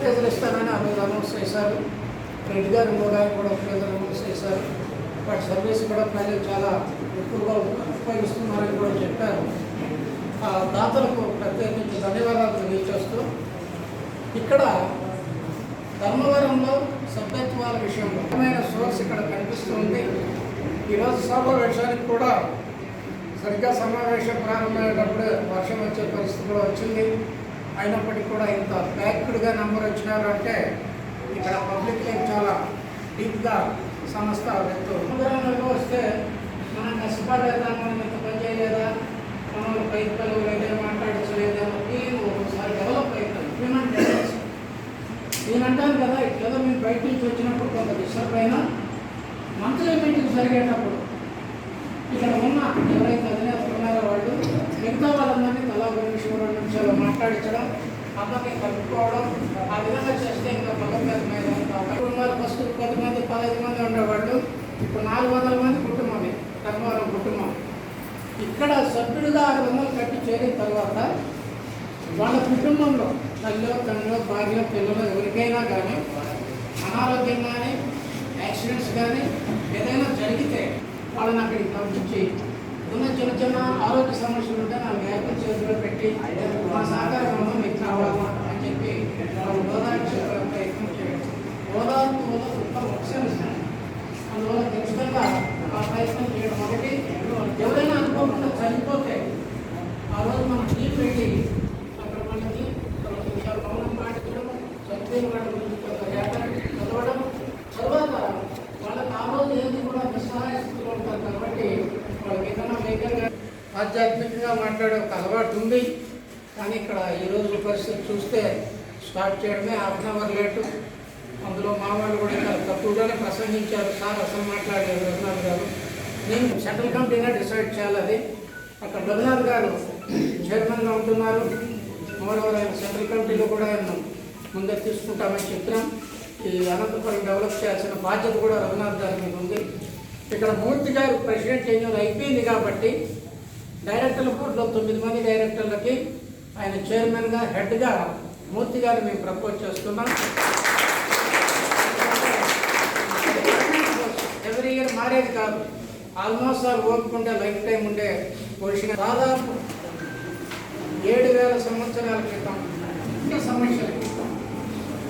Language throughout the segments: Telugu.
ప్రజలు ఇస్తానని ఆ రోజు అనౌన్స్ చేశారు. రెడ్డి గారు ఇంకో కూడా ప్రజలు అనౌన్స్ చేశారు. వాటి సర్వీస్ కూడా ప్రజలు చాలా ఎక్కువగా ఉపయోగిస్తున్నారని కూడా చెప్పారు. ఆ దాతలకు ప్రత్యేకించి ధన్యవాదాలు తెలియచేస్తూ ఇక్కడ ధర్మవరంలో సభ్యత్వాల విషయంలో ముఖ్యమైన సోర్స్ ఇక్కడ కనిపిస్తుంది. ఈరోజు సమావేశానికి కూడా సరిగ్గా సమావేశం ప్రారంభమయ్యేటప్పుడు వర్షం వచ్చే పరిస్థితి కూడా వచ్చింది. అయినప్పటికీ కూడా ఇంత ప్యాక్డ్గా నెంబర్ వచ్చినారంటే ఇక్కడ పబ్లిక్ లైఫ్ చాలా డీప్గా సంస్థ వ్యక్తులు వస్తే మనం కష్టపడలేదా మనం ఇంత పని చేయలేదా? మనం పైకి పిలవలేదే మాట్లాడించలేదేమో. టీం ఒకసారి డెవలప్ అవుతుంది హ్యూమన్ డెవలప్స్ నేను అంటాను కదా ఇట్లా మేము బయట నుంచి వచ్చినప్పుడు కొంత డిస్టర్బ్ అయినా మంత్లీ మీటింగ్ జరిగేటప్పుడు ఇక్కడ ఉన్న ఎవరైతే అధినేతలు ఉన్నారో వాళ్ళు మిగతా వాళ్ళందరినీ తలా ఒక నిమిషం రెండు నిమిషాలు మాట్లాడించడం అమ్మకి కలుపుకోవడం ఆ విధంగా చేస్తే ఇంకా బలోపేత మీద కుటుంబాలు ఫస్ట్ కొంతమంది పదహైదు మంది ఉండేవాళ్ళు ఇప్పుడు నాలుగు వందల మంది కుటుంబమే ధర్మవరం కుటుంబం. ఇక్కడ సభ్యుడిగా ఆరు వందలు కట్టి చేరిన తర్వాత వాళ్ళ కుటుంబంలో తల్లిలో తండ్రిలో భార్య పిల్లలు ఎవరికైనా కానీ అనారోగ్యం కానీ యాక్సిడెంట్స్ కానీ ఏదైనా జరిగితే వాళ్ళని అక్కడికి పంపించి ఉన్న చిన్న చిన్న ఆరోగ్య సమస్యలు ఉంటే నా యాపిల్ చేతిలో పెట్టి మా సహకారం ఉందో మీకు కావాలా అని చెప్పి వాళ్ళు ఓదార్చే ప్రయత్నం చేయడం. గోదావరి వల్ల గొప్ప లక్ష్యం అందువల్ల ఖచ్చితంగా ఆ ప్రయత్నం చేయడం. ఒకటి ఎవరైనా అనుకోకుండా చనిపోతే ఆ రోజు మన టీం వెళ్ళి అక్కడ మనకి ఒక నిమిషాలు మౌనం పాటించడం చనిపోయిన వాళ్ళ గురించి కొంత డేటా చదవడం తర్వాత వాళ్ళకి ఆ రోజు ఏది కూడా నిస్సహాయ స్థితిలో ఉంటారు కాబట్టి వాళ్ళకి ఏదైనా వేగంగా ఆధ్యాత్మికంగా మాట్లాడే ఒక అలవాటు ఉంది. కానీ ఇక్కడ ఈ పరిస్థితి చూస్తే స్టార్ట్ చేయడమే హాఫ్ అన్ అవర్ లేటు. అందులో మా వాళ్ళు కూడా చాలా తక్కువగానే ప్రసంగించారు. సార్ అసలు మాట్లాడారు రఘునాథ్ గారు. నేను సెంట్రల్ కమిటీగా డిసైడ్ చేయాలి అది. అక్కడ రఘునాథ్ గారు చైర్మన్గా ఉంటున్నారు. మోడవర్ ఆయన సెంట్రల్ కమిటీలో కూడా ఆయన ముందే తీసుకుంటామని చెప్పినాం. ఈ అనంతపురం డెవలప్ చేయాల్సిన బాధ్యత కూడా రఘునాథ్ గారి మీద ఉంది. ఇక్కడ మూర్తి గారు ప్రెసిడెంట్ ఎన్నికలు అయిపోయింది కాబట్టి డైరెక్టర్ల బోర్డులో తొమ్మిది మంది డైరెక్టర్లకి ఆయన చైర్మన్గా హెడ్గా మూర్తి గారు మేము ప్రపోజ్ చేస్తున్నాం. ఎవరి ఇయర్ మారేది కాదు. ఆల్మోస్ట్ ఆల్ ఓపుకుంటే లైఫ్ టైం ఉండే పొజిషన్. దాదాపు ఏడు వేల సంవత్సరాల క్రితం ఈ సమస్యల క్రితం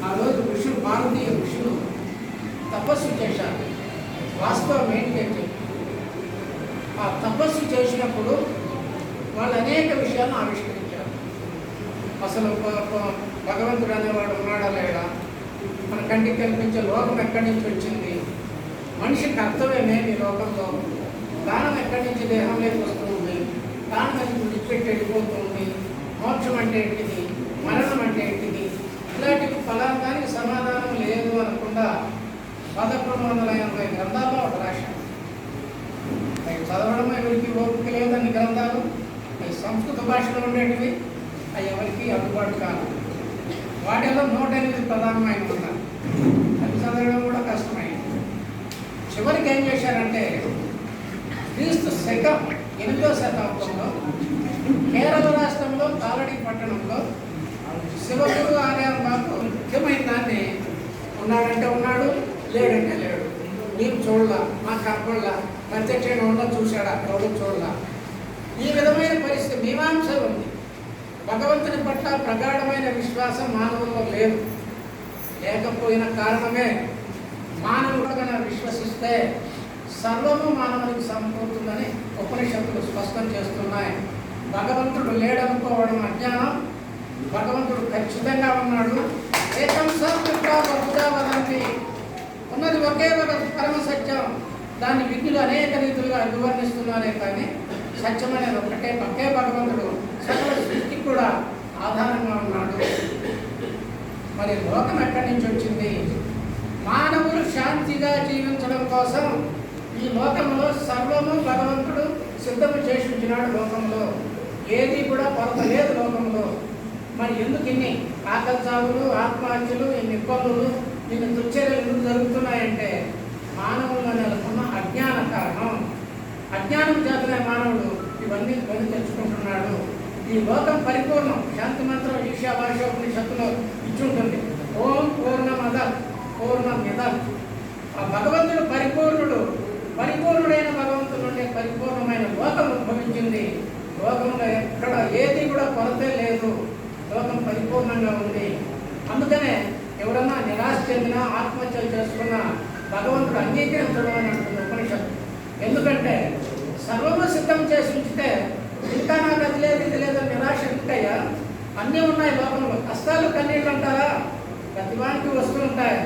ఆ రోజు ఋషులు భారతీయ ఋషులు తపస్సు చేశారు. వాస్తవం ఏంటంటే ఆ తపస్సు చేసినప్పుడు వాళ్ళు అనేక విషయాలను ఆవిష్కరించారు. అసలు భగవంతుడు అనేవాడు ఉన్నాడా లేడా? మన కంటికి కనిపించే లోకం ఎక్కడి నుంచి వచ్చింది? మనిషి కర్తవ్యమే ఈ లోకంలో. దానం ఎక్కడి నుంచి దేహంలోకి వస్తుంది? దానం అది విడిచిపెట్టి వెళ్ళిపోతుంది? మోక్షం అంటే ఏంటిది? మరణం అంటే ఏంటిది? ఇలాంటివి ఫలానికి సమాధానం లేదు అనకుండా పదకొండు వందల ఎనభై గ్రంథాల్లో ఒక రాశారు. చదవడం ఎవరికి ఓపిక లేదని గ్రంథాలు సంస్కృత భాషలో ఉండేటివి అవి ఎవరికి అందుబాటు కాదు. వాటిలో నూట ఎనిమిది ప్రధానమైన ఉన్నారు అవి చదవడం కూడా కష్టమైంది. చివరికి ఏం చేశారంటే క్రీస్తు శకం ఎనిమిదో శతాబ్దంలో కేరళ రాష్ట్రంలో కాలడి పట్టణంలో శివగురు ఆలయం బాబు ముఖ్యమైన దాన్ని ఉన్నాడంటే ఉన్నాడు లేడంటే లేడు. మేము చూడలా మా కనపడలా ప్రత్యక్షంగా ఉండ చూశాడా? ఎవడు చూడలా? ఈ విధమైన పరిస్థితి మీమాంస ఉంది. భగవంతుని పట్ల ప్రగాఢమైన విశ్వాసం మానవుల్లో లేదు. లేకపోయిన కారణమే మానవుడు కనుక విశ్వసిస్తే సర్వము మానవునికి సమకూరుతుందని ఉపనిషత్తులు స్పష్టం చేస్తున్నాయి. భగవంతుడు లేడనుకోవడం అజ్ఞానం. భగవంతుడు ఖచ్చితంగా ఉన్నాడు. ఏకం సత్యవదంతి ఉన్నది ఒకే ఒక పరమ సత్యం. దాన్ని విద్యులు అనేక రీతులుగా వివర్ణిస్తున్నారే కానీ సత్యం ఒకటే ఒకే భగవంతుడు సకల సృష్టికి కూడా ఆధారంగా ఉన్నాడు. మరి లోకం ఎక్కడి నుంచి వచ్చింది? మానవులు శాంతిగా జీవించడం కోసం ఈ లోకంలో సర్వము భగవంతుడు సిద్ధము చేసి ఉంచినాడు లోకంలో. ఏది కూడా కొరత లేదు లోకంలో. మరి ఎందుకు ఇన్ని ఆకలి చావులు ఆత్మహత్యలు ఇన్ని ఇబ్బందులు ఇన్ని దుర్చర్యలు ఎందుకు జరుగుతున్నాయంటే మానవులు నెలకొన్న అజ్ఞాన కారణం. అజ్ఞానం చేతనే మానవుడు ఇవన్నీ కొని తెచ్చుకుంటున్నాడు ఈ లోకం పరిపూర్ణం. శాంతి మంత్రం ఈశాభాష ఉపనిషత్తులో ఇచ్చుంటుంది పూర్ణ పూర్ణమిద ఆ భగవంతుడు పరిపూర్ణుడు. పరిపూర్ణుడైన భగవంతుడు పరిపూర్ణమైన లోకం ఉద్భవించింది. లోకంలో ఎక్కడ ఏది కూడా కొరతే లేదు. లోకం పరిపూర్ణంగా ఉంది. అందుకనే ఎవడన్నా నిరాశ చెందినా ఆత్మహత్యలు చేసుకున్నా భగవంతుడు అంగీకరించడం అని అంటుంది ఉపనిషత్తు. ఎందుకంటే సర్వము సిద్ధం చేసి ఉంచితే ఇంకా నాకు అది లేదు ఇది లేదు నిరాశ ఎందుకయ్యా? అన్నీ ఉన్నాయి లోకంలో. కష్టాలు కన్నీళ్ళు అంటారా? ప్రతివానికి వస్తుంటాయి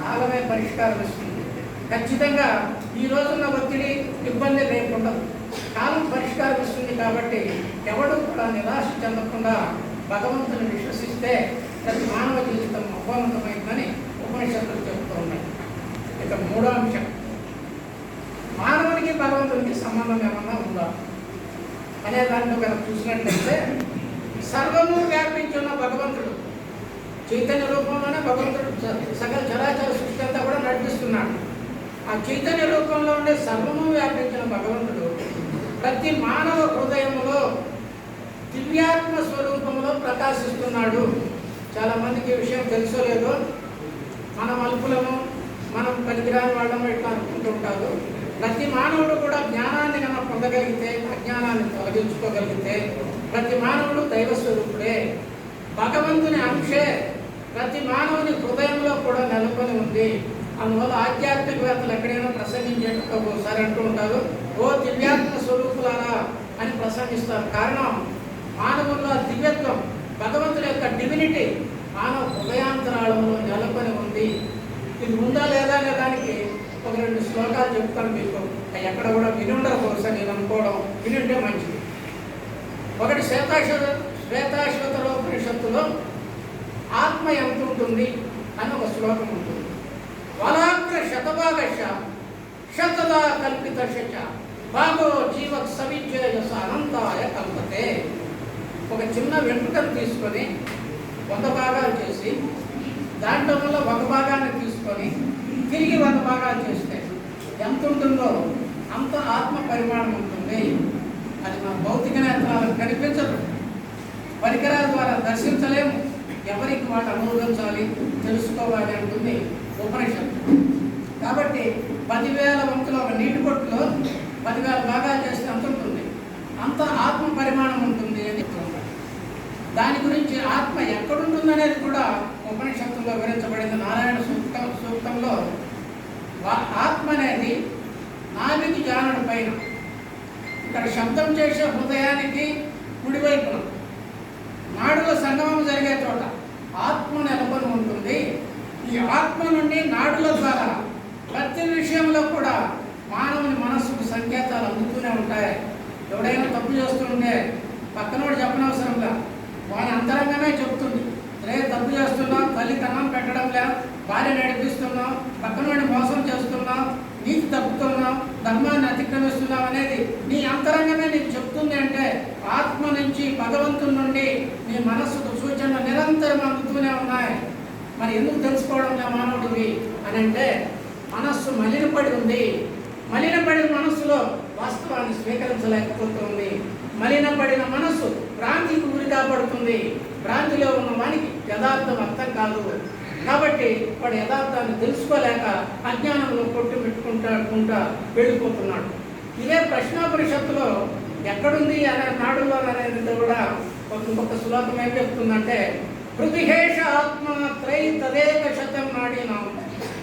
కాలమే పరిష్కారం ఇస్తుంది. ఖచ్చితంగా ఈ రోజున్న ఒత్తిడి ఇబ్బంది లేకుండా కాలం పరిష్కారం ఇస్తుంది కాబట్టి ఎవడు కూడా నిరాశ చెందకుండా భగవంతుని విశ్వసిస్తే ప్రతి మానవ జీవితం అపవంతమైందని ఉపనిషత్తులు చెబుతూ ఉన్నాయి. ఇక మూడో అంశం. మానవునికి భగవంతునికి సంబంధం ఏమన్నా ఉందా? అనే దాంట్లో కనుక చూసినట్లయితే సర్వము వ్యాపించున్న భగవంతుడు చైతన్య రూపంలోనే భగవంతుడు సకల చరాచర సృష్టి అంతా కూడా నడిపిస్తున్నాడు. ఆ చైతన్య రూపంలో ఉండే సర్వము వ్యాపించిన భగవంతుడు ప్రతి మానవ హృదయంలో దివ్యాత్మ స్వరూపంలో ప్రకాశిస్తున్నాడు. చాలామందికి ఈ విషయం తెలుసో లేదో? మనం అల్పులము మనం పనికిరాని వాళ్ళము ఇట్లా అనుకుంటుంటారు ప్రతి మానవుడు కూడా జ్ఞానాన్ని కన్నా పొందగలిగితే అజ్ఞానాన్ని తొలగించుకోగలిగితే ప్రతి మానవుడు దైవ స్వరూపుడే. భగవంతుని అంశే ప్రతి మానవుని హృదయంలో కూడా నెలకొని ఉంది. అందువల్ల ఆధ్యాత్మికవేత్తలు ఎక్కడైనా ప్రసంగించేటప్పుడు ఒకసారి అంటూ ఉంటారు ఓ దివ్యాత్మ స్వరూపులారా అని ప్రసంగిస్తారు. కారణం మానవుల్లో దివ్యత్వం భగవంతుని యొక్క డివినిటీ మానవ హృదయాంతరాళంలో నెలకొని ఉంది. ఇది ఉందా లేదా అనే దానికి ఒక రెండు శ్లోకాలు చెప్తాను మీకు. ఎక్కడ కూడా వినుండరు బహుశా నేను అనుకోవడం. వినుంటే మంచిది. ఒకటి శ్వేతాశ్వత శ్వేతాశ్వతలో ఉపనిషత్తులో ఆత్మ ఎంత ఉంటుంది అని ఒక శ్లోకం ఉంటుంది. వలాగ్ర శతభాగశ శతదా కల్పిత శచ భాగో జీవక్ సవిజయస అనంతాయ కల్పతే. ఒక చిన్న వెంట్రుకను తీసుకొని వంద భాగాలు చేసి దాంట్లో వల్ల ఒక భాగాన్ని తీసుకొని తిరిగి వంద భాగాలు చేస్తే ఎంత ఉంటుందో అంత ఆత్మ పరిమాణం ఉంటుంది. అది మన భౌతిక నేత్రాలకు కనిపించదు. పరికరాల ద్వారా దర్శించలేము. ఎవరికి వాటి అనుభవించాలి తెలుసుకోవాలి అంటుంది ఉపనిషత్తు. కాబట్టి పదివేల వంతుల ఒక నీటి కొట్టులో పదివేల భాగాలు చేస్తే అంత ఉంటుంది? అంత ఆత్మ పరిమాణం ఉంటుంది అని దాని గురించి ఆత్మ ఎక్కడుంటుందనేది కూడా ఉపనిషత్తుల్లో వివరించబడింది. నారాయణ సూక్త సూక్తంలో వా- ఆత్మ అనేది నాభికి జానుడు పైన. ఇక్కడ శబ్దం చేసే హృదయానికి కుడివైపున. నాడుల సంగమం జరిగే చోట ఆత్మ నెలకొని ఉంటుంది. ఈ ఆత్మ నుండి నాడుల ద్వారా ప్రతి విషయంలో కూడా మానవుని మనస్సుకు సంకేతాలు అందుతూనే ఉంటాయి. ఎవడైనా తప్పు చేస్తుంటే పక్కనోడు చెప్పనవసరంలా. వాని అంతరంగమే చెప్తుంది. రే తప్పు చేస్తున్నా తల్లి కన్నం పెట్టడం లేదు భార్య నడిపిస్తున్నావు పక్కనోడిని మోసం చేస్తున్నావు నీకు తప్పుతున్నావు ధర్మాన్ని అతిక్రమిస్తున్నావు అనేది నీ అంతరంగమే నీకు చెప్తుంది అంటే ఆత్మ నుంచి భగవంతుని నుండి నీ మనస్సుకు సూచనలు నిరంతరం అందుతూనే ఉన్నాయి. మరి ఎందుకు తెలుసుకోవడం లే మానవుడివి అని అంటే మనస్సు మలినపడి ఉంది. మలినపడిన మనస్సులో వాస్తవాన్ని స్వీకరించలేకపోతుంది. మలినపడిన మనస్సు భ్రాంతికి గురి కాబడుతుంది. భ్రాంతిలో ఉన్న వానికి యథార్థం అర్థం కాదు. కాబట్టి వాడు యథార్థాన్ని తెలుసుకోలేక అజ్ఞానంలో కొట్టు పెట్టుకుంటాడుకుంటా వెళ్ళిపోతున్నాడు. ఇదే ప్రశ్నోపనిషత్తులో ఎక్కడుంది అనే నాడులో అనేది కూడా ఒక ఇంకొక శ్లోకం ఏం చెప్తుందంటే హృదిహేష ఆత్మ త్రై తదేక శతం నాడినాం.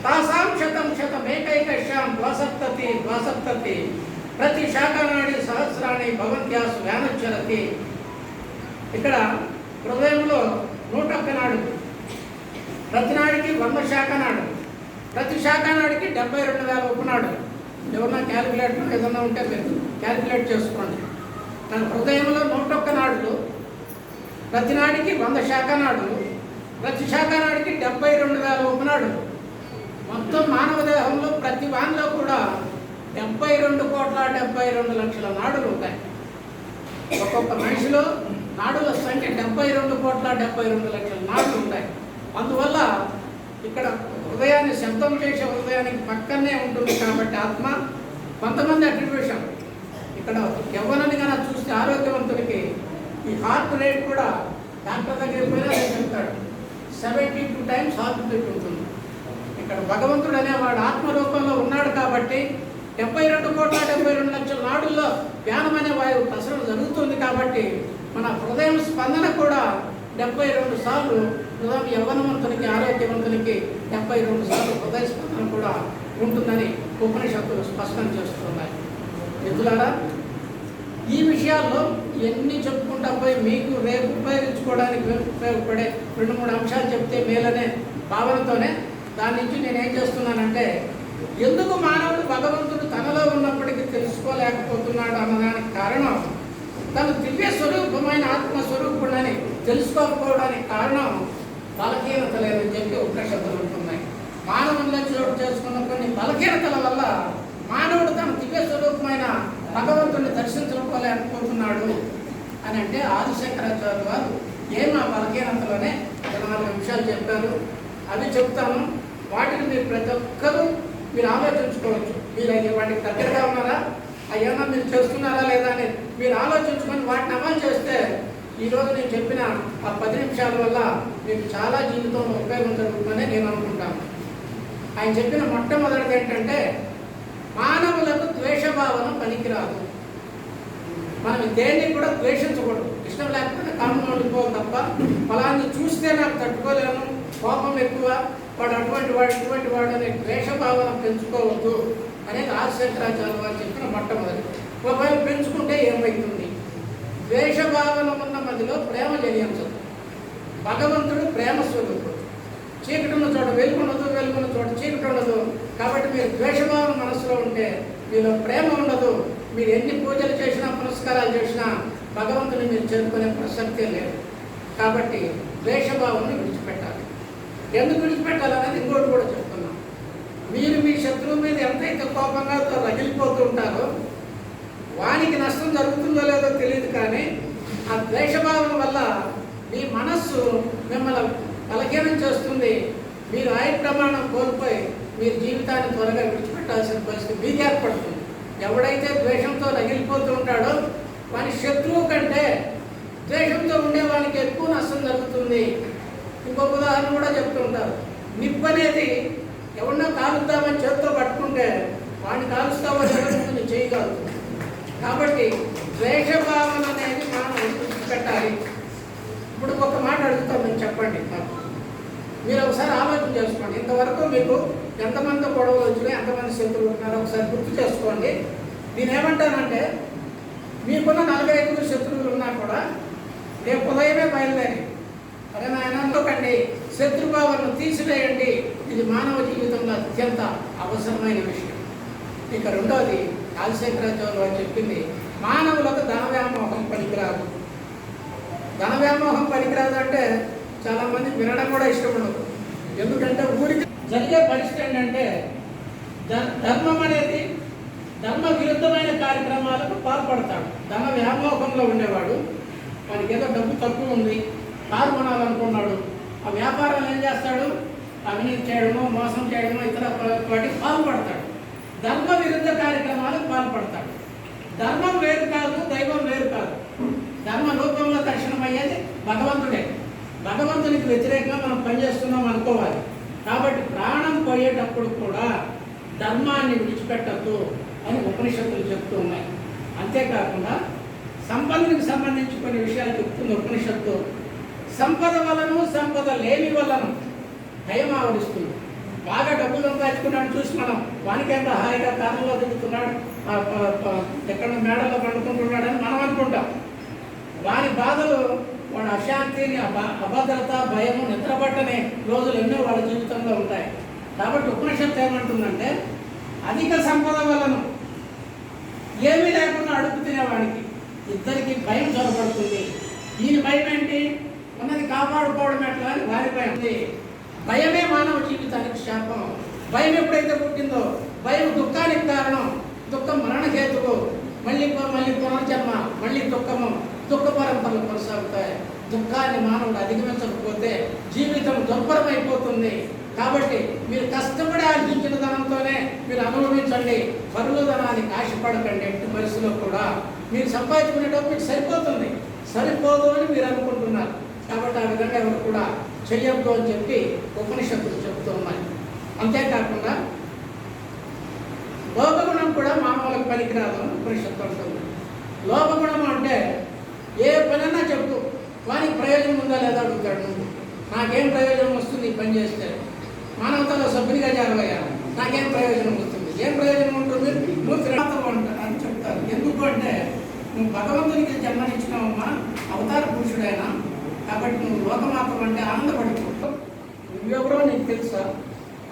తాసాం శతం శతం ఏకైకశ్యాం ద్వాసప్తతి ద్వాసప్తతి. ప్రతి శాఖనాడి సహస్రాన్ని భవంత్యాసు వ్యానచ్చరతి. ఇక్కడ హృదయంలో నూట ఒక్క నాడు ప్రతి నాడికి వంద శాఖ నాడు. ప్రతి శాఖ నాడికి డెబ్బై రెండు వేల ఉపనాడు ఎవరన్నా క్యాలిక్యులేటర్ ఏదన్నా ఉంటే మీరు క్యాలిక్యులేట్ చేసుకోండి. తన హృదయంలో నూట ఒక్క నాడులు. ప్రతి నాడికి వంద శాఖ నాడులు ప్రతి శాఖ నాడికి డెబ్బై రెండు వేల ఉపనాడు మొత్తం మానవ దేహంలో ప్రతి వానిలో కూడా డెబ్బై రెండు కోట్ల డెబ్బై రెండు లక్షల నాడులు ఉంటాయి. ఒక్కొక్క మనిషిలో నాడుల సంఖ్య డెబ్బై రెండు కోట్ల డెబ్బై రెండు లక్షల నాడులు ఉంటాయి. అందువల్ల ఇక్కడ హృదయాన్ని శబ్దం చేసే హృదయానికి పక్కనే ఉంటుంది కాబట్టి ఆత్మ కొంతమంది అట్రిబ్యూషన్. ఇక్కడ ఎవరిని కన్నా చూస్తే ఆరోగ్యవంతుడికి ఈ హార్ట్ రేట్ కూడా డాక్టర్ దగ్గరికి పోయినా చెప్తాడు. Seventy two times heart rate ఉంటుంది. ఇక్కడ భగవంతుడు అనేవాడు ఆత్మరూపంలో ఉన్నాడు కాబట్టి డెబ్బై రెండు కోట్ల డెబ్బై రెండు లక్షల నాడుల్లో ధ్యానం అనే వాయువు ప్రసరణ జరుగుతుంది కాబట్టి మన హృదయం స్పందన కూడా డెబ్బై రెండు సార్లు హృదయం యవ్వనవంతునికి ఆరోగ్యవంతునికి డెబ్బై రెండు సార్లు హృదయ స్పందన కూడా ఉంటుందని ఉపనిషత్తులు స్పష్టం చేస్తున్నాయి. ఎందులారా ఈ విషయాల్లో ఎన్ని చెప్పుకుంటా పోయి మీకు రేపు ఉపయోగించుకోవడానికి ఉపయోగపడే రెండు మూడు అంశాలు చెప్తే మేలనే భావనతోనే దాని నుంచి నేను ఏం చేస్తున్నానంటే ఎందుకు మానవుడు భగవంతుడు తనలో ఉన్నప్పటికీ తెలుసుకోలేకపోతున్నాడు అన్నదానికి కారణం తను దివ్య స్వరూపమైన ఆత్మస్వరూపుడని తెలుసుకోకపోవడానికి కారణం బలహీనత లేదని చెప్పి ఉపనిషత్తులు ఉంటున్నాయి. మానవుల్లో చోటు చేసుకున్న కొన్ని బలహీనతల వల్ల మానవుడు తన దివ్య స్వరూపమైన భగవంతుడిని దర్శించుకోలేకపోతున్నాడు అని అంటే ఆదిశంకరాచార్య వారు ఏం ఆ బలహీనతలోనే ఒక నాలుగు విషయాలు చెప్పారు. అవి చెప్తాను. వాటిని మీరు ప్రతి ఒక్కరూ మీరు ఆలోచించుకోవచ్చు. మీరు అది వాటికి దగ్గరగా ఉన్నారా? అయ్యన్నా మీరు చేస్తున్నారా లేదా అని మీరు ఆలోచించుకొని వాటిని అమలు చేస్తే ఈరోజు నేను చెప్పిన ఆ పది నిమిషాల వల్ల మీకు చాలా జీవితంలో ఉపయోగం జరుగుతుందని నేను అనుకుంటాను. ఆయన చెప్పిన మొట్టమొదటిది ఏంటంటే మానవులకు ద్వేషభావన పనికిరాదు. మనం దేన్ని కూడా ద్వేషించకూడదు. ఇష్టం లేకపోతే కామం ఉండిపోవాలి తప్ప ఫలాన్ని చూస్తే నాకు తట్టుకోలేను కోపం ఎక్కువ వాడు అటువంటి వాడు ఇటువంటి వాడు అనే ద్వేషభావన పెంచుకోవద్దు అనేది ఆశ్చర్యరాజాలు వారు చెప్పిన మొట్టమొదటి. ఒకవేళ పెంచుకుంటే ఏమవుతుంది ద్వేషభావన ఉన్న మధ్యలో ప్రేమ జనించదు భగవంతుడు ప్రేమ స్వరూపుడు. చీకటి ఉన్న చోట వెలుగుండదు వెలుగున్న చోట చీకటి ఉండదు. కాబట్టి మీరు ద్వేషభావం మనసులో ఉంటే మీలో ప్రేమ ఉండదు. మీరు ఎన్ని పూజలు చేసినా పురస్కారాలు చేసినా భగవంతుని మీరు చేరుకునే ప్రసక్తే లేదు. కాబట్టి ద్వేషభావాన్ని విడిచిపెట్టాలి. ఎందుకు విడిచిపెట్టాలనేది ఇంకోటి కూడా చెప్తున్నాం. మీరు మీ శత్రువు మీద ఎంతైతే కోపంగా రగిలిపోతూ ఉంటారో వానికి నష్టం జరుగుతుందో లేదో తెలియదు కానీ ఆ ద్వేషభావం వల్ల మీ మనస్సు మిమ్మల్ని బలహీనం చేస్తుంది. మీరు ఆయుర ప్రమాణం కోల్పోయి మీరు జీవితాన్ని త్వరగా విడిచిపెట్టాల్సిన పరిస్థితి మీకు ఏర్పడుతుంది. ఎవడైతే ద్వేషంతో రగిలిపోతూ ఉంటాడో వాని శత్రువు కంటే ద్వేషంతో ఉండే వాళ్ళకి ఎక్కువ నష్టం జరుగుతుంది. ఇంకొక ఉదాహరణ కూడా చెప్తుంటారు నిప్పు అనేది ఎవరినో కాలుద్దామని చేతితో పట్టుకుంటే వాడిని కాలుస్తావో జరుగుతుంది చేయగలుగుతుంది కాబట్టి ద్వేషభావన అనేది మనం పెట్టాలి. ఇప్పుడు ఒక మాట అడుగుతాం మీరు చెప్పండి. మీరు ఒకసారి ఆలోచన చేసుకోండి. ఇంతవరకు మీకు ఎంతమంది గొడవలు వచ్చినాయి ఎంతమంది శత్రువులు ఉన్నారో ఒకసారి గుర్తు చేసుకోండి. నేను ఏమంటానంటే మీకున్న నలభై ఐదుగురు శత్రువులు ఉన్నా కూడా రేపు ఉదయమే బయలుదేరి అరే నాయన అందుకండి శత్రుభావాలను తీసివేయండి. ఇది మానవ జీవితంలో అత్యంత అవసరమైన విషయం. ఇక రెండోది ఆదిశంకరాచార్యులు అని చెప్పింది మానవులకు ధన వ్యామోహం పనికిరాదు. ధన వ్యామోహం పనికిరాదు అంటే చాలా మంది వినడం కూడా ఇష్టం ఉండదు. ఎందుకంటే ఊరికి జరిగే పరిస్థితి ఏంటంటే ధర్మం అనేది ధర్మ విరుద్ధమైన కార్యక్రమాలకు పాల్పడతాడు. ధన వ్యామోహంలో ఉండేవాడు. వాడికి ఏదో డబ్బు తక్కువ ఉంది కారు కొనాలనుకున్నాడు. ఆ వ్యాపారం ఏం చేస్తాడు? అవినీతి చేయడమో మోసం చేయడమో ఇతర వాటికి పాల్పడతాడు. ధర్మ విరుద్ధ కార్యక్రమాలకు పాల్పడతాడు. ధర్మం వేరు కాదు దైవం వేరు కాదు. ధర్మ రూపంలో దర్శనమయ్యేది భగవంతుడే. భగవంతునికి వ్యతిరేకంగా మనం పనిచేస్తున్నాం అనుకోవాలి. కాబట్టి ప్రాణం పోయేటప్పుడు కూడా ధర్మాన్ని విడిచిపెట్టద్దు అని ఉపనిషత్తులు చెప్తూ ఉన్నాయి. అంతేకాకుండా సంపదనికి సంబంధించి కొన్ని విషయాలు చెప్తుంది ఉపనిషత్తు సంపద వలను సంపద లేని వలను భయం ఆవరిస్తుంది బాగా డబ్బులు సంపాదించుకున్నాడు చూసి మనం వానికి ఎంత హాయిగా కాలంలో దిగుతున్నాడు ఆ, ఎక్కడ మేడలో పండుకుంటున్నాడని మనం అనుకుంటాం. వాని బాధలు వాడి అశాంతిని అభ- అభద్రత భయము నిద్రపట్టని రోజులు ఎన్నో వాళ్ళ జీవితంలో ఉంటాయి. కాబట్టి ఉపనిషత్తు ఏమంటుందంటే అధిక సంపద వలను ఏమీ లేకుండా అడుగు తినేవాడికి ఇద్దరికి భయం చొరబడుతుంది. దీని భయం ఏంటి? ఉన్నది కాపాడుకోవడం ఎట్లా అని వారి భయం ఉంది. భయమే మానవ జీవితానికి శాపం. భయం ఎప్పుడైతే పుట్టిందో భయం దుఃఖానికి కారణం. దుఃఖం మరణ హేతువు మళ్ళీ మళ్ళీ పునర్జన్మ మళ్ళీ దుఃఖము. దుఃఖ పరంపరలు కొనసాగుతాయి. దుఃఖాన్ని మానవుడు అధిగమించకపోతే జీవితం దుర్భరమైపోతుంది. కాబట్టి మీరు కష్టపడి ఆర్జించిన ధనంతోనే మీరు అనుభవించండి. పరుల ధనానికి ఆశపడకండి ఎట్టి పరిస్థితిలో కూడా. మీరు సంపాదించుకునే డబ్బు మీకు సరిపోతుంది. సరిపోదు అని మీరు అనుకుంటున్నారు. కాబట్టి ఆ విధంగా ఎవరు కూడా చెయ్యొద్దు అని చెప్పి ఉపనిషత్తులు చెప్తూ ఉన్నాయి. అంతేకాకుండా లోపగుణం కూడా మానవులకు పనికిరాదు అని ఉపనిషత్తు ఉంటుంది లోపగుణం అంటే ఏ పనైనా చెప్పు వానికి ప్రయోజనం ఉందా లేదా అడుగుతాడు నువ్వు నాకేం ప్రయోజనం వస్తుంది పని చేస్తే? మానవతలో సభ్యునిగా చేరవయ్యా. నాకేం ప్రయోజనం వస్తుంది? ఏం ప్రయోజనం ఉంటుంది? నువ్వు త్రినాథం అంట అని చెప్తారు. ఎందుకు అంటే నువ్వు భగవంతునికి జన్మనిచ్చినావమ్మా అవతార పురుషుడైనా కాబట్టి నువ్వు లోకమాతం అంటే ఆనందపడిపో. నువ్వెవరో నీకు తెలుసా?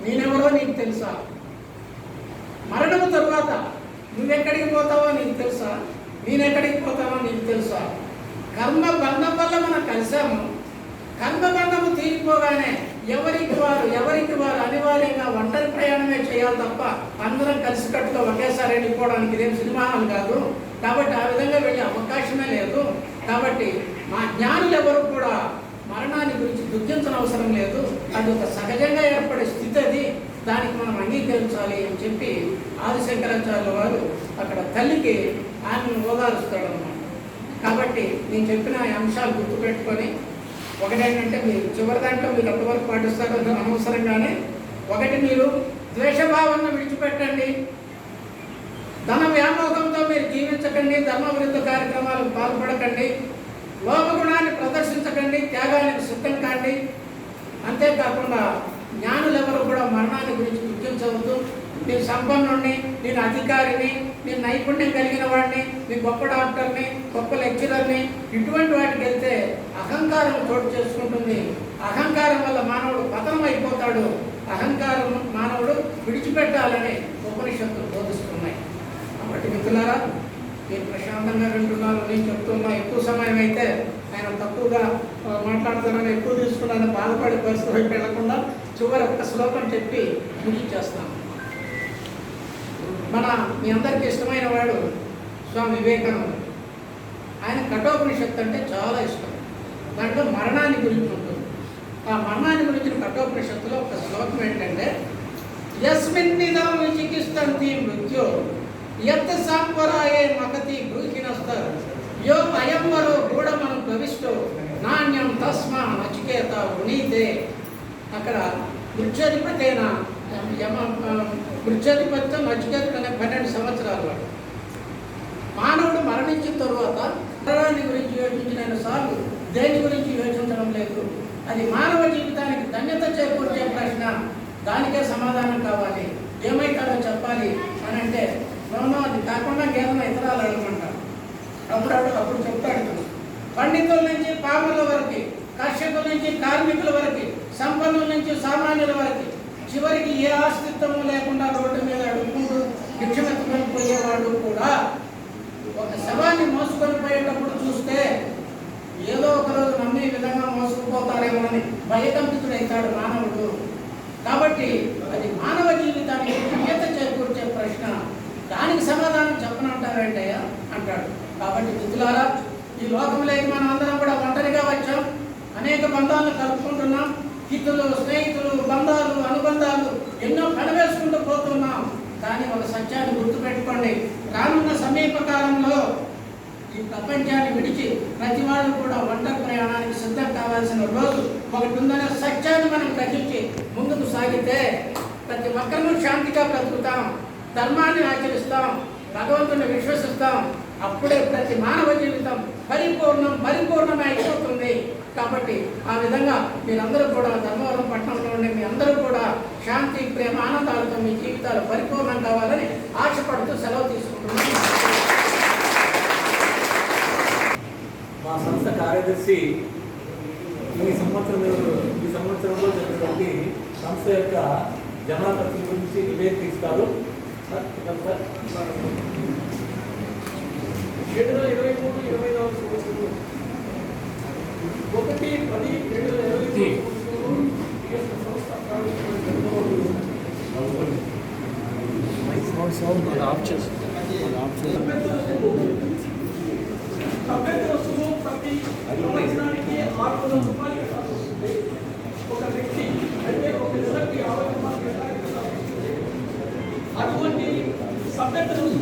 నేనెవరో నీకు తెలుసా? మరణము తరువాత నువ్వెక్కడికి పోతావో నీకు తెలుసా? నేనెక్కడికి పోతావో నీకు తెలుసా? కర్మ బంధం వల్ల మనం కలిసాము కర్మ బంధము తీరిపోగానే ఎవరికి వారు ఎవరికి వారు అనివార్యంగా ఒంటరి ప్రయాణమే చేయాలి తప్ప అందరం కలిసికట్టుగా ఒకేసారి వెళ్ళిపోవడానికి ఇదేం సినిమా కాదు. కాబట్టి ఆ విధంగా వెళ్ళే అవకాశమే లేదు. కాబట్టి మా జ్ఞానులు ఎవరు కూడా మరణాన్ని గురించి దుఃఖించిన అవసరం లేదు. అది ఒక సహజంగా ఏర్పడే స్థితి అది. దానికి మనం అంగీకరించాలి అని చెప్పి ఆదిశంకరాచార్య వారు అక్కడ తల్లికి ఆమెను ఓదారుస్తాడు అన్నమాట కాబట్టి నేను చెప్పిన అంశాలు గుర్తుపెట్టుకొని ఒకటేంటంటే మీరు చివరి దాంట్లో మీరు ఎంతవరకు పాటిస్తారో అది అనవసరంగానే ఒకటి మీరు ద్వేషభావాన్ని విడిచిపెట్టండి. ధన వ్యామోహంతో మీరు జీవించకండి ధర్మ కార్యక్రమాలకు పాల్పడకండి. లోపగుణాన్ని ప్రదర్శించకండి త్యాగానికి సిద్ధం కాండి అంతేకాకుండా జ్ఞానులెవరు కూడా మరణాన్ని గురించి గుర్తించవద్దు. నేను సంపన్నుడిని నేను అధికారిని నేను నైపుణ్యం కలిగిన వాడిని నేను గొప్ప డాక్టర్ని గొప్ప లెక్చరర్ని ఇటువంటి వాటికి వెళ్తే అహంకారం చోటు చేసుకుంటుంది. అహంకారం వల్ల మానవుడు పతనం అయిపోతాడు అహంకారం మానవుడు విడిచిపెట్టాలని ఉపనిషత్తులు బోధిస్తున్నాయి. కాబట్టి మిత్రులారా మీరు ప్రశాంతంగా వింటున్నారు నేను చెప్తున్నా ఎక్కువ సమయం అయితే ఆయన తక్కువగా మాట్లాడుతున్నాను ఎక్కువ తీసుకున్నాను బాధపడే పరిస్థితి వెళ్ళకుండా చివరి ఒక్క శ్లోకం చెప్పి ముగించేస్తాను మన మీ అందరికీ ఇష్టమైన వాడు స్వామి వివేకానంద ఆయన కఠోపనిషత్తు అంటే చాలా ఇష్టం. దాంట్లో మరణాన్ని గురించి ఉంటుంది. ఆ మరణాన్ని గురించిన కఠోపనిషత్తులో ఒక శ్లోకం ఏంటంటే యస్మిన్నిదం విచికిస్తంతి మృత్యు యత్ సాంపరాయే మగతి గృహినస్తారు యో అయంవరో గూఢమను ప్రవిష్టో. నాణ్యం తస్మా నచికేత ఉనీతే. అక్కడ వృక్షాధిపతైన యమ వృక్షాధిపత్యం నచికేతుడు అనే పన్నెండు సంవత్సరాలు వాడు. మానవుడు మరణించిన తరువాత మరణాన్ని గురించి యోచించిన సార్లు దేని గురించి యోచించడం లేదు. అది మానవ జీవితానికి ధన్యత చేకూర్చే ప్రశ్న. దానికే సమాధానం కావాలి. ఏమైతాడో చెప్పాలి అని అంటే నోనో అది కాకుండా కేవలం ఇతరాలు అడగమంటారు అప్పుడు అప్పుడు చెప్తాడు పండితుల నుంచి పాముల వరకు కర్షకుల నుంచి కార్మికుల వరకు సంపన్నుల నుంచి సామాన్యుల వరకు చివరికి ఏ ఆస్తిత్వము లేకుండా రోడ్డు మీద అడుక్కుంటూ భిక్షమెత్తుకొని పోయేవాడు కూడా ఒక శవాన్ని మోసుకొని పోయేటప్పుడు చూస్తే ఏదో ఒక రోజు నమ్మి విధంగా విధంగా మోసుకుపోతారేమోనని భయకంపితుడైతాడు మానవుడు. కాబట్టి అది మానవ జీవితానికి గీత చేకూర్చే ప్రశ్న దానికి సమాధానం చెప్పనంటారేంటయ్యా అంటాడు. కాబట్టి మిత్రులారా ఈ లోకంలోకి మనం అందరం కూడా ఒంటరిగా వచ్చాం. అనేక బంధాలను కలుపుకుంటున్నాం. హితులు స్నేహితులు బంధాలు అనుబంధాలు ఎన్నో కనవేసుకుంటూ పోతున్నాం. కానీ ఒక సత్యాన్ని గుర్తుపెట్టుకోండి. రానున్న సమీప కాలంలో ఈ ప్రపంచాన్ని విడిచి ప్రతి వాళ్ళు కూడా వంట ప్రయాణానికి సిద్ధం కావాల్సిన రోజు ఒకటి ఉందనే సత్యాన్ని మనం గ్రహించి ముందుకు సాగితే ప్రతి ఒక్కరూ శాంతిగా బ్రతుకుతాం. ధర్మాన్ని ఆచరిస్తాం భగవంతుని విశ్వసిస్తాం అప్పుడే ప్రతి మానవ జీవితం పరిపూర్ణం పరిపూర్ణమే అయిపోతుంది. కాబట్టి ఆ విధంగా మీరందరూ కూడా ధర్మవరం పట్టణంలో ఉండే మీ అందరూ కూడా శాంతి ప్రేమ ఆనందాలతో మీ జీవితాలు పరిపూర్ణం కావాలని ఆశపడుతూ సెలవు తీసుకుంటున్నాను మా సంస్థ కార్యదర్శి ఈ సంవత్సరం ఈ సంవత్సరంలో జరిగినటువంటి సంస్థ యొక్క జమా ఖర్చుల గురించి నివేదిస్తారు సార్, చెప్పండి సార్. ఏడు వేల ఇరవై మూడు ఇరవై నాలుగు సంవత్సరంలో ఒకటి పది ఏడు వేల ఇరవై మూడు సంవత్సరంలో ఈ యొక్క సంస్థ అభ్యర్థుల సులువు ప్రతి సంవత్సరానికి ఆరు Gracias.